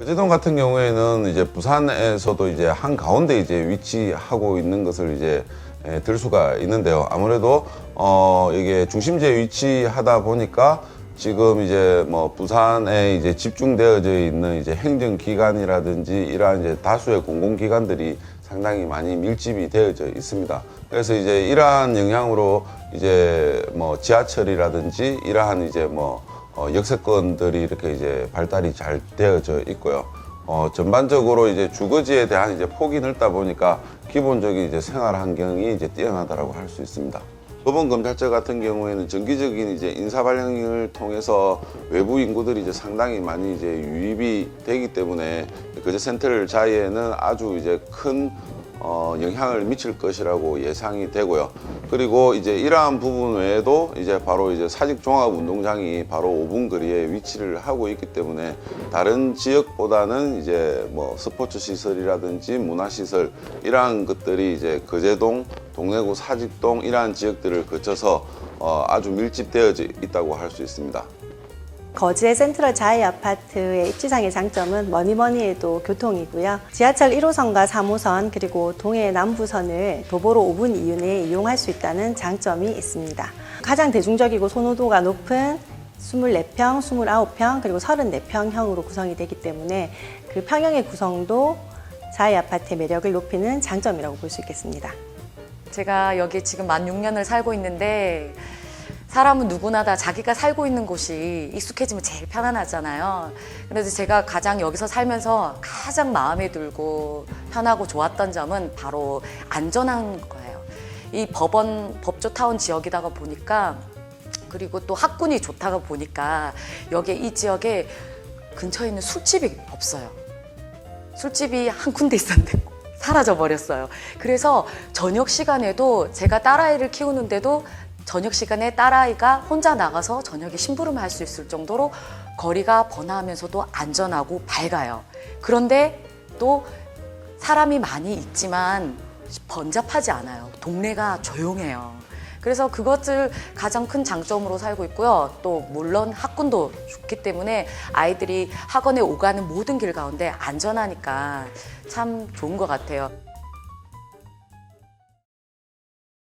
거제동 같은 경우에는 이제 부산에서도 이제 한 가운데 이제 위치하고 있는 것을 이제 에, 들 수가 있는데요. 아무래도 어 이게 중심지에 위치하다 보니까 지금 이제 뭐 부산에 이제 집중되어져 있는 이제 행정기관이라든지 이러한 이제 다수의 공공기관들이 상당히 많이 밀집이 되어져 있습니다. 그래서 이제 이러한 영향으로 이제 뭐 지하철이라든지 이러한 이제 뭐 어, 역세권들이 이렇게 이제 발달이 잘 되어져 있고요. 어, 전반적으로 이제 주거지에 대한 이제 폭이 넓다 보니까 기본적인 이제 생활 환경이 이제 뛰어나다라고 할 수 있습니다. 검찰청 같은 경우에는 정기적인 이제 인사 발령을 통해서 외부 인구들이 이제 상당히 많이 이제 유입이 되기 때문에 거제 센트럴 자이에는 아주 이제 큰 어, 영향을 미칠 것이라고 예상이 되고요. 그리고 이제 이러한 부분 외에도 이제 바로 이제 사직 종합 운동장이 바로 5분 거리에 위치를 하고 있기 때문에 다른 지역보다는 이제 뭐 스포츠 시설이라든지 문화 시설 이러한 것들이 이제 거제동, 동래구, 사직동 이러한 지역들을 거쳐서 어, 아주 밀집되어져 있다고 할 수 있습니다. 거제 센트럴 자이 아파트의 입지상의 장점은 뭐니 뭐니 해도 교통이고요. 지하철 1호선과 3호선 그리고 동해 남부선을 도보로 5분 이내에 이용할 수 있다는 장점이 있습니다. 가장 대중적이고 선호도가 높은 24평, 29평 그리고 34평형으로 구성이 되기 때문에 그 평형의 구성도 자이 아파트의 매력을 높이는 장점이라고 볼 수 있겠습니다. 제가 여기 지금 만 6년을 살고 있는데 사람은 누구나 다 자기가 살고 있는 곳이 익숙해지면 제일 편안하잖아요. 그래서 제가 가장 여기서 살면서 가장 마음에 들고 편하고 좋았던 점은 바로 안전한 거예요. 이 법원 법조타운 지역이다가 보니까 그리고 또 학군이 좋다가 보니까 여기 이 지역에 근처에 있는 술집이 없어요. 술집이 한 군데 있었는데 사라져 버렸어요. 그래서 저녁 시간에도 제가 딸아이를 키우는데도 저녁 시간에 딸아이가 혼자 나가서 저녁에 심부름을 할 수 있을 정도로 거리가 번화하면서도 안전하고 밝아요. 그런데 또 사람이 많이 있지만 번잡하지 않아요. 동네가 조용해요. 그래서 그것을 가장 큰 장점으로 살고 있고요. 또 물론 학군도 좋기 때문에 아이들이 학원에 오가는 모든 길 가운데 안전하니까 참 좋은 것 같아요.